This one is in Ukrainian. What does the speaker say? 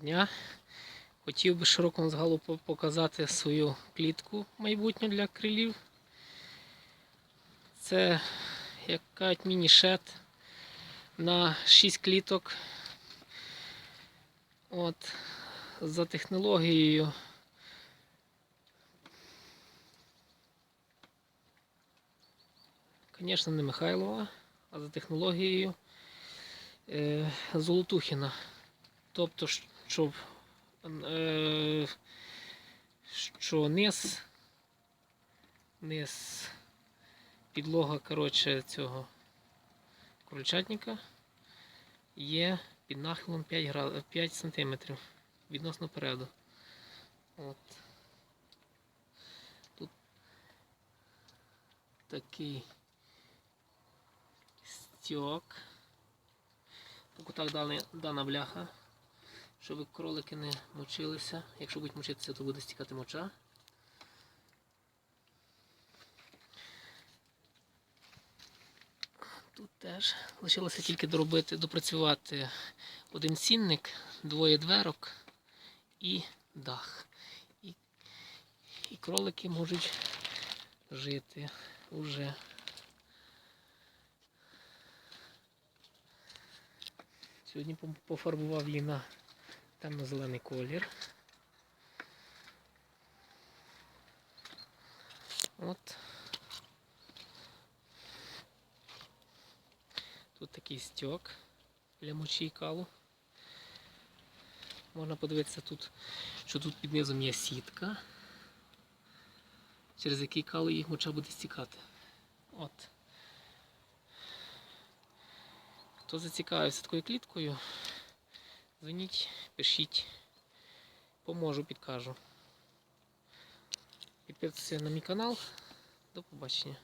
дня. Хотів би широкому згалу показати свою клітку майбутню для крилів. Це як кажуть міні-шет на 6 кліток. От, за технологією. Звісно, не Михайлова, а за технологією е, Золотухіна. Тобто, щоб, е, що низ, низ підлога коротше, цього крольчатника є під нахилом 5, град... 5 см відносно переду. От. Тут такий стьок. Кутах дана, дана бляха, щоб кролики не мочилися. Якщо будуть мочитися, то буде стікати моча. Тут теж лишилося тільки доробити, допрацювати один цінник, двоє дверок і дах. І, і кролики можуть жити уже. Сьогодні пофарбував її на темно-зелений колір. От. Тут такий стьок для мочі і калу. Можна подивитися тут, що тут під низом є сітка, через який калу їх моча буде стікати. От. Хто зацікавився такою кліткою, дзвоніть, пишіть, поможу, підкажу. Підписуйтесь на мій канал. До побачення.